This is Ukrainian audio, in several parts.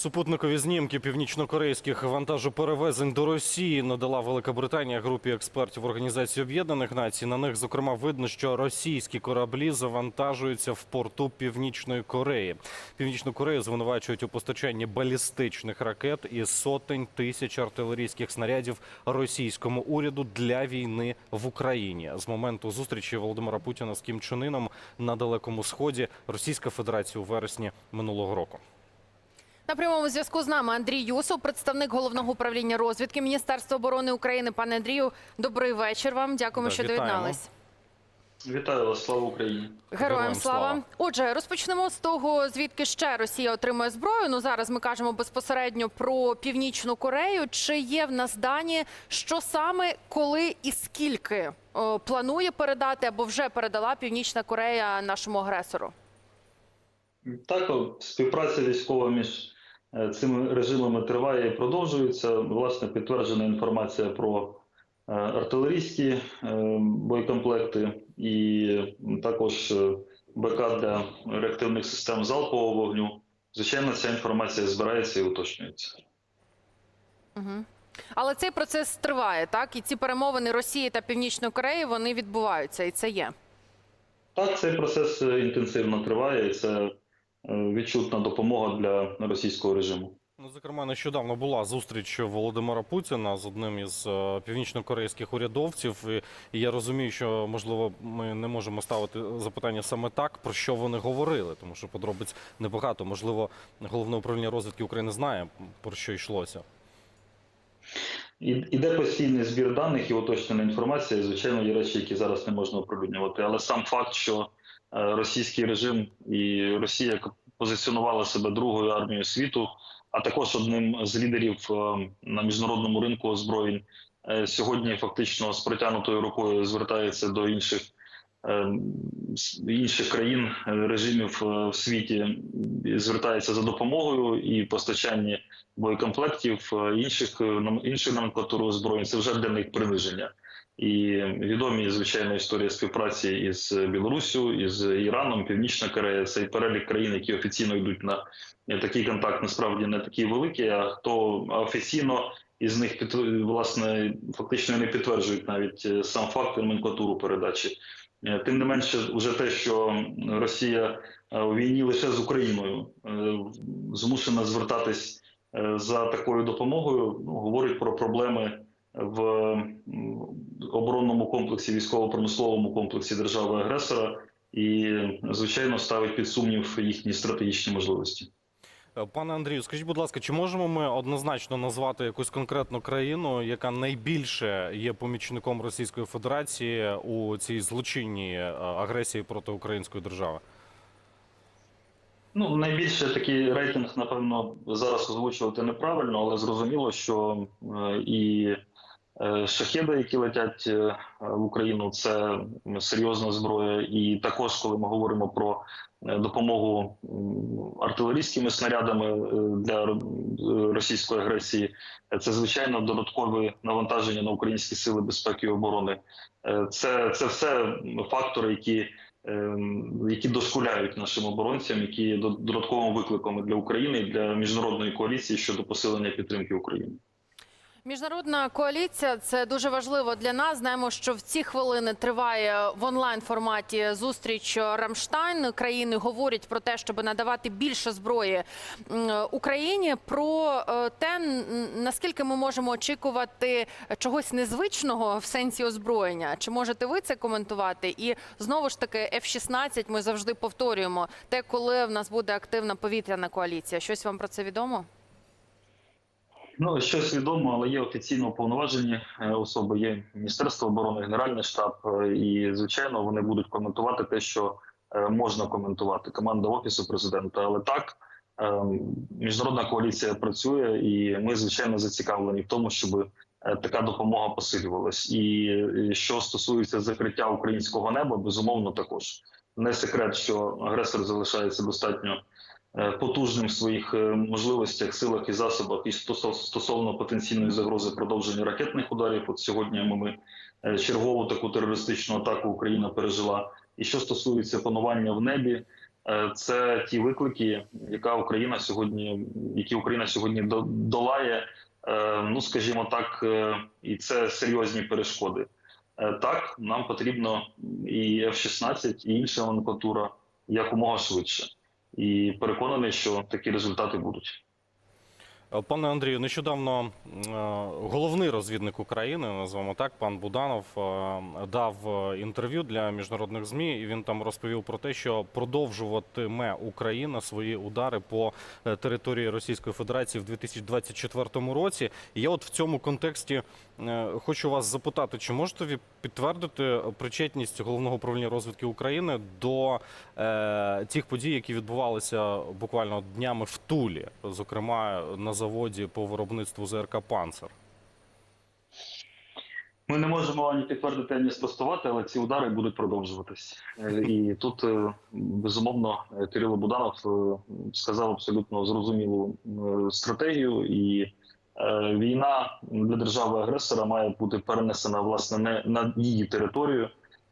Супутникові знімки північнокорейських вантажоперевезень до Росії надала Велика Британія групі експертів Організації Об'єднаних Націй. На них зокрема видно, що російські кораблі завантажуються в порту Північної Кореї. Північну Корею звинувачують у постачанні балістичних ракет і сотень тисяч артилерійських снарядів російському уряду для війни в Україні. З моменту зустрічі Володимира Путіна з Кім Чен на далекому сході Російська Федерація у вересні минулого року. На прямому зв'язку з нами Андрій Юсов, представник головного управління розвідки Міністерства оборони України. Пане Андрію, добрий вечір вам. Дякуємо, Да, що вітаємо. доєднались. Вітаю вас, слава Україні. Героям Героям слава. слава. Отже, розпочнемо з того, звідки ще Росія отримує зброю. Ну зараз ми кажемо безпосередньо про північну Корею. Чи є в нас дані, що саме, коли і скільки о, планує передати або вже передала Північна Корея нашому агресору? Так, співпраця військова між е, цими режимами триває і продовжується. Власне, підтверджена інформація про е, артилерійські е, боєкомплекти і також е, БК для реактивних систем залпового вогню. Звичайно, ця інформація збирається і уточнюється. Угу. Але цей процес триває, так? І ці перемовини Росії та Північної Кореї вони відбуваються, і це є. Так, цей процес е, інтенсивно триває, і це е, відчутна допомога для російського режиму. Ну, зокрема, нещодавно була зустріч Володимира Путіна з одним із е, північнокорейських урядовців. І я розумію, що можливо ми не можемо ставити запитання саме так, про що вони говорили, тому що подробиць небагато. Можливо, головне управління розвідки України знає про що йшлося. Іде постійний збір даних і уточнена інформація. Звичайно, є речі, які зараз не можна оприлюднювати. Але сам факт, що е, російський режим і Росія позиціонувала себе другою армією світу, а також одним з лідерів е, на міжнародному ринку озброєнь, е, сьогодні фактично з протягнутою рукою звертається до інших. Інших країн режимів в світі звертається за допомогою і постачанні боєкомплектів, е, інших е, інших номенклатур озброєнь. Це вже для них приниження. І відомі звичайно історії співпраці із Білоруссю, із Іраном, Північна Корея. Цей перелік країн, які офіційно йдуть на е, такий контакт, насправді не такий великий. А хто офіційно із них під власне фактично не підтверджують навіть сам факт номенклатуру передачі. Тим не менше, вже те, що Росія у війні лише з Україною змушена звертатись за такою допомогою, ну, говорить про проблеми в оборонному комплексі, військово-промисловому комплексі держави-агресора, і звичайно ставить під сумнів їхні стратегічні можливості. Е, Пане Андрію, скажіть, будь ласка, чи можемо ми однозначно назвати якусь конкретну країну, яка найбільше є помічником Російської Федерації у цій злочинній е, агресії проти української держави? Ну, найбільше такий рейтинг, напевно, зараз озвучувати неправильно, але зрозуміло, що е, і е, шахеди, які летять е, в Україну, це серйозна зброя. І також, коли ми говоримо про допомогу артилерійськими снарядами для російської агресії, це звичайно додаткове навантаження на українські сили безпеки і оборони. Це, це все фактори, які які дошкуляють нашим оборонцям, які є до- додатковим викликом для України і для міжнародної коаліції щодо посилення підтримки України. Міжнародна коаліція це дуже важливо для нас. Знаємо, що в ці хвилини триває в онлайн форматі зустріч Рамштайн. Країни говорять про те, щоб надавати більше зброї Україні. Про е, те, наскільки ми можемо очікувати чогось незвичного в сенсі озброєння. Чи можете ви це коментувати? І знову ж таки, F-16 ми завжди повторюємо те, коли в нас буде активна повітряна коаліція. Щось вам про це відомо? Ну щось відомо, але є офіційно уповноважені е, особи. Є Міністерство оборони, Генеральний штаб, е, і звичайно вони будуть коментувати те, що е, можна коментувати. Команда офісу президента. Але так міжнародна коаліція працює, і ми звичайно зацікавлені в тому, щоб така допомога посилювалась. І що стосується закриття українського неба, безумовно також не секрет, що агресор залишається достатньо потужним в своїх е, можливостях, силах і засобах, і стосов- стосовно потенційної загрози продовження ракетних ударів. От сьогодні ми е, чергову таку терористичну атаку Україна пережила. І що стосується панування в небі, Е, Це ті виклики, яка Україна сьогодні, які Україна сьогодні до- долає. Е, Ну скажімо так, е, і це серйозні перешкоди. Е, Так, нам потрібно і F-16, і інша номенклатура якомога швидше. І переконаний, що такі результати будуть. Е, Пане Андрію, нещодавно е, головний розвідник України, назвемо так, пан Буданов, е, дав інтерв'ю для міжнародних змі, і він там розповів про те, що продовжуватиме Україна свої удари по території Російської Федерації в 2024 році. І я от в цьому контексті хочу вас запитати, чи можете ви підтвердити причетність головного управління розвідки України до е, тих подій, які відбувалися буквально днями в Тулі, зокрема на заводі по виробництву ЗРК «Панцер». Ми не можемо ані підтвердити, ані спростувати, але ці удари будуть продовжуватись. Е, І тут е, безумовно е, Кирило Буданов е, сказав абсолютно зрозумілу е, стратегію, і е, війна для держави-агресора має бути перенесена власне не на її територію.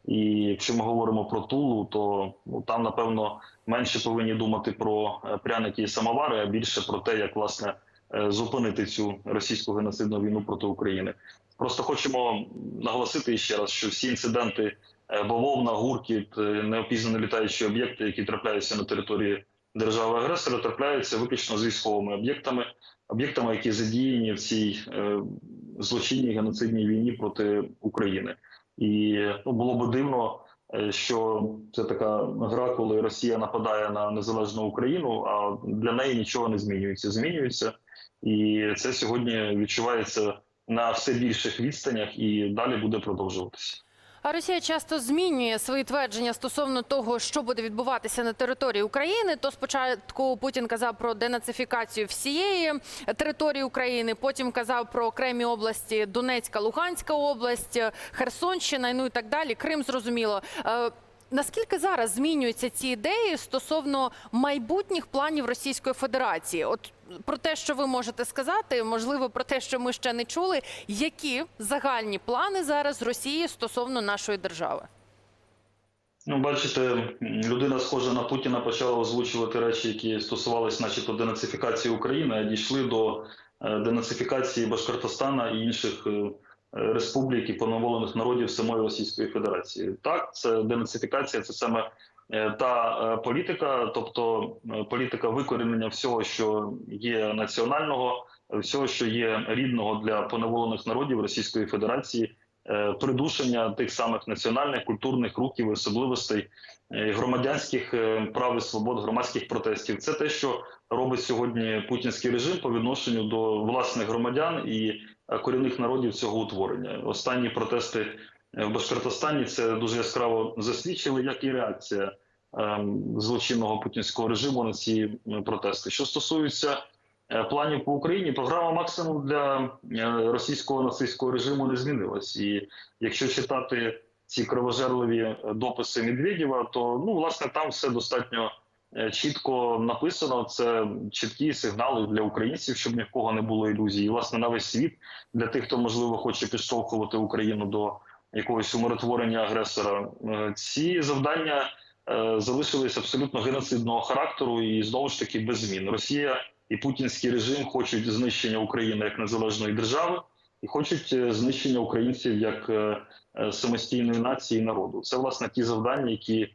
І якщо ми говоримо про Тулу, то ну, там напевно менше повинні думати про е, пряники і самовари, а більше про те, як власне е, зупинити цю російську геноцидну війну проти України. Просто хочемо наголосити ще раз, що всі інциденти е, бавовна, гуркіт, е, неопізнані літаючі об'єкти, які трапляються на території держави-агресора, трапляються виключно з військовими об'єктами, об'єктами, які задіяні в цій е, злочинній геноцидній війні проти України. І ну, було би дивно, е, що це така гра, коли Росія нападає на незалежну Україну, а для неї нічого не змінюється. Змінюється, і це сьогодні відчувається на все більших відстанях і далі буде продовжуватися. А Росія часто змінює свої твердження стосовно того, що буде відбуватися на території України. То спочатку Путін казав про денацифікацію всієї території України, потім казав про окремі області Донецька, Луганська область, Херсонщина, ну і так далі. Крим зрозуміло. Е, Наскільки зараз змінюються ці ідеї стосовно майбутніх планів Російської Федерації? От про те, що ви можете сказати, можливо, про те, що ми ще не чули, які загальні плани зараз Росії стосовно нашої держави? Ну, бачите, людина схожа на Путіна почала озвучувати речі, які стосувалися, начебто, денацифікації України, а дійшли до е, денацифікації Башкортостана і інших е, республік і поневолених народів самої Російської Федерації. Так, це денацифікація, це саме та е, політика, тобто е, політика викорінення всього, що є національного, всього, що є рідного для поневолених народів Російської Федерації. е, Придушення тих самих національних культурних рухів, особливостей е, громадянських е, прав і свобод, громадських протестів. Це те, що робить сьогодні путінський режим по відношенню до власних громадян і е, корінних народів цього утворення. Останні протести е, в Башкортостані це дуже яскраво засвідчили, як і реакція е, злочинного путінського режиму на ці е, протести. Що стосується е, планів по Україні, програма максимум для е, російського нацистського режиму не змінилась. І якщо читати ці кровожерливі е, дописи Медведєва, то ну власне там все достатньо е, чітко написано. Це чіткі сигнали для українців, щоб ні в кого не було ілюзій. І, власне, на весь світ для тих, хто можливо хоче підштовхувати Україну до якогось умиротворення агресора. Е, Ці завдання е, залишились абсолютно геноцидного характеру і знову ж таки без змін. Росія і путінський режим хочуть знищення України як незалежної держави і хочуть е, знищення українців як самостійної нації і народу. Це власне ті завдання, які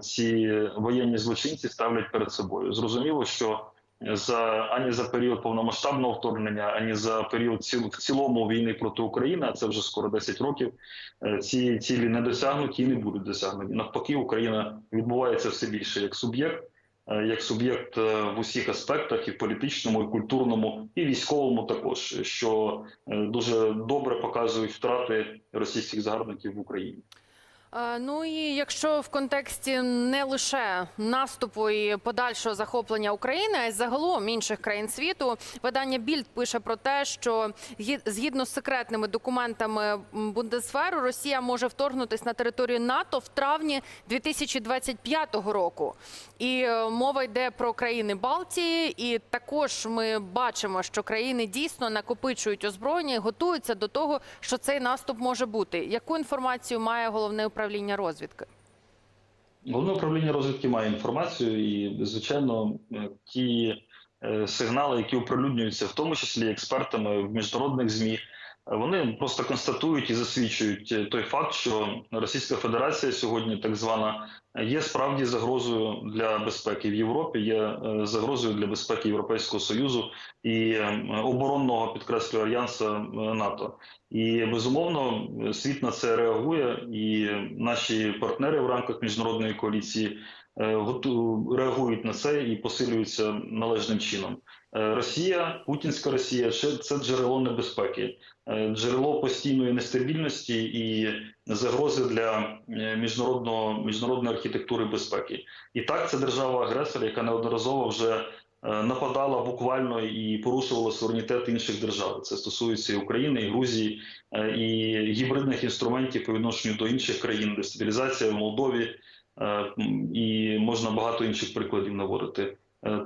ці воєнні злочинці ставлять перед собою. Зрозуміло, що за ані за період повномасштабного вторгнення, ані за період ціл, в цілому війни проти України, а це вже скоро 10 років. е, Ці цілі не досягнуті і не будуть досягнуті. Навпаки, Україна відбувається все більше як суб'єкт, е, як суб'єкт е, в усіх аспектах, і в політичному, і культурному, і військовому також, що дуже добре показують втрати російських загарбників в Україні. Е, Ну і якщо в контексті не лише наступу і подальшого захоплення України, а й загалом інших країн світу, видання Більд пише про те, що згідно з секретними документами Бундесферу, Росія може вторгнутися на територію НАТО в травні 2025 року. І е, мова йде про країни Балтії, і також ми бачимо, що країни дійсно накопичують озброєння і готуються до того, що цей наступ може бути. Яку інформацію має головне управління розвідки? Головне управління розвідки має інформацію, і звичайно, е, ті е, сигнали, які оприлюднюються, в тому числі експертами в міжнародних змі, е, вони просто констатують і засвідчують той факт, що Російська Федерація сьогодні так звана є справді загрозою для безпеки в Європі, є е, загрозою для безпеки Європейського союзу і е, оборонного підкреслюю альянсу е, НАТО. І безумовно світ на це реагує, і наші партнери в рамках міжнародної коаліції реагують на це і посилюються належним чином. Росія, путінська Росія, це джерело небезпеки, джерело постійної нестабільності і загрози для е, міжнародного міжнародної архітектури безпеки. І так, це держава-агресор, яка неодноразово вже е, нападала буквально і порушувала суверенітет інших держав. Це стосується і України, і Грузії, е, і гібридних інструментів по відношенню до інших країн, дестабілізація в Молдові, і можна багато інших прикладів наводити.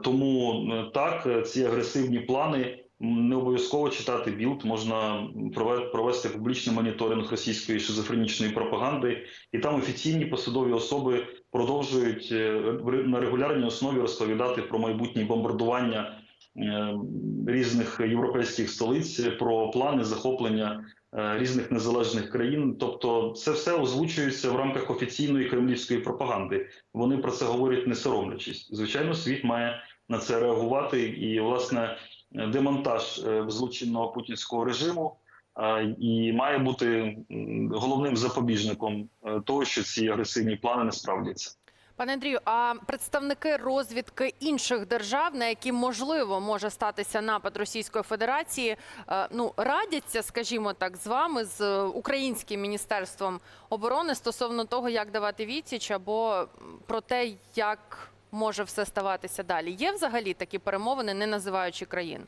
Тому так, ці агресивні плани не обов'язково читати білд, можна прове- провести публічний моніторинг російської шизофренічної пропаганди, і там офіційні посадові особи продовжують е, на регулярній основі розповідати про майбутні бомбардування е, різних європейських столиць, про плани захоплення е, різних незалежних країн. Тобто, це все озвучується в рамках офіційної кремлівської пропаганди. Вони про це говорять не соромлячись. Звичайно, світ має на це реагувати, і власне демонтаж е, злочинного путінського режиму. І має бути головним запобіжником е, того, що ці агресивні плани не справдяться. Пане Андрію, а представники розвідки інших держав, на які можливо може статися напад Російської Федерації, е, ну радяться, скажімо так, з вами з українським міністерством оборони стосовно того, як давати відсіч, або про те, як може все ставатися далі. Є взагалі такі перемовини, не називаючи країн?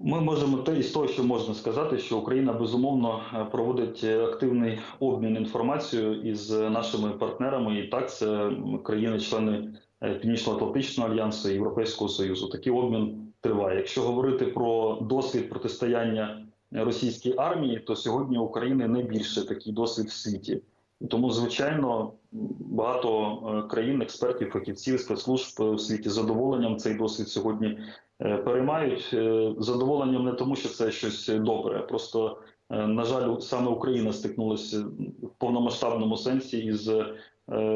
Ми можемо те із того, що можна сказати, що Україна безумовно е, проводить е, активний обмін інформацією із нашими партнерами, і так це країни-члени е, Північно-Атлантичного альянсу і Європейського союзу. Такий обмін триває. Якщо говорити про досвід протистояння російській армії, то сьогодні України найбільше такий досвід в світі. І Тому, звичайно, багато е, країн, експертів, фахівців, спецслужб е, в світі задоволенням цей досвід сьогодні е, переймають Е, задоволенням не тому, що це щось добре. Просто, е, на жаль, саме Україна стикнулася в повномасштабному сенсі із е,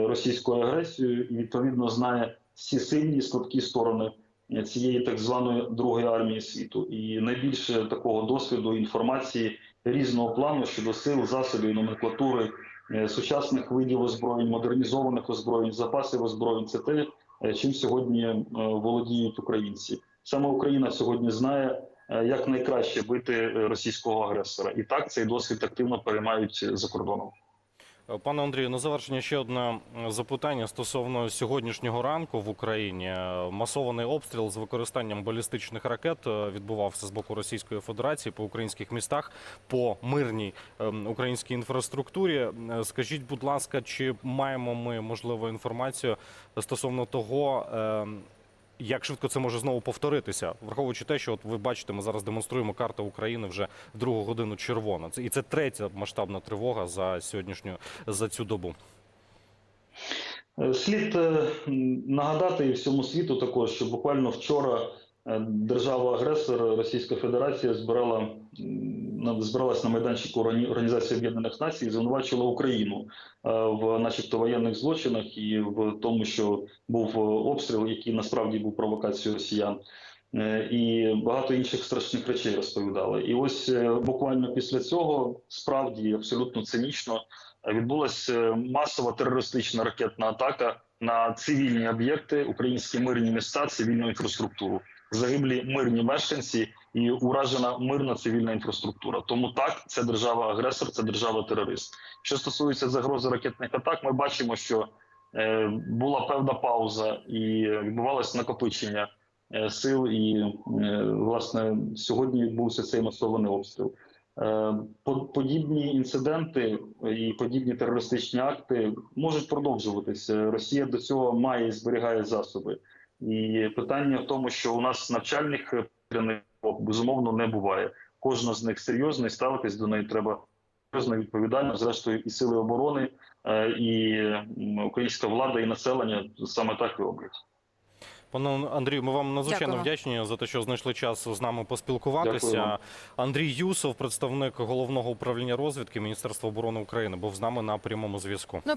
російською агресією і відповідно знає всі сильні і слабкі сторони е, цієї так званої другої армії світу. І найбільше такого досвіду інформації різного плану щодо сил, засобів, номенклатури. Е, Сучасних видів озброєнь, модернізованих озброєнь, запасів озброєнь це те, е, чим сьогодні е, володіють українці. Саме Україна сьогодні знає, як найкраще бити російського агресора, і так цей досвід активно переймають за кордоном. Е, Пане Андрію, на завершення ще одне запитання стосовно сьогоднішнього ранку в Україні. Е, Масований обстріл з використанням балістичних ракет е, відбувався з боку Російської Федерації по українських містах, по мирній українській інфраструктурі. Скажіть, будь ласка, чи маємо ми можливо інформацію стосовно того? Як швидко це може знову повторитися, враховуючи те, що от ви бачите, ми зараз демонструємо карту України вже другу годину червона. І це третя масштабна тривога за сьогоднішню за цю добу. Е, Слід е, нагадати і всьому світу також, що буквально вчора держава-агресор Російська Федерація збирала збиралась на майданчику Органі- Організації Об'єднаних Націй і звинувачила Україну е, в, начебто, воєнних злочинах і в тому, що був е, обстріл, який насправді був провокацією росіян. Е, І багато інших страшних речей розповідали. І ось е, буквально після цього справді абсолютно цинічно відбулася масова терористична ракетна атака на цивільні об'єкти, українські мирні міста, цивільну інфраструктуру. Загиблі мирні мешканці і уражена мирна цивільна інфраструктура. Тому так, це держава-агресор, це держава-терорист. Що стосується загрози ракетних атак, ми бачимо, що е, була певна пауза і відбувалось накопичення е, сил. І е, власне сьогодні відбувся цей масований обстріл. По- Подібні інциденти і подібні терористичні акти можуть продовжуватися. Росія до цього має і зберігає засоби. І питання в тому, що у нас навчальних тренувань безумовно не буває. Кожна з них серйозна і ставитись до неї треба серйозно відповідально. Зрештою, і сили оборони, е, і українська влада, і населення саме так і роблять. Пане Андрію, ми вам надзвичайно Дякую. вдячні за те, що знайшли час з нами поспілкуватися. Дякую. Андрій Юсов, представник головного управління розвідки Міністерства оборони України, був з нами на прямому зв'язку. Ну,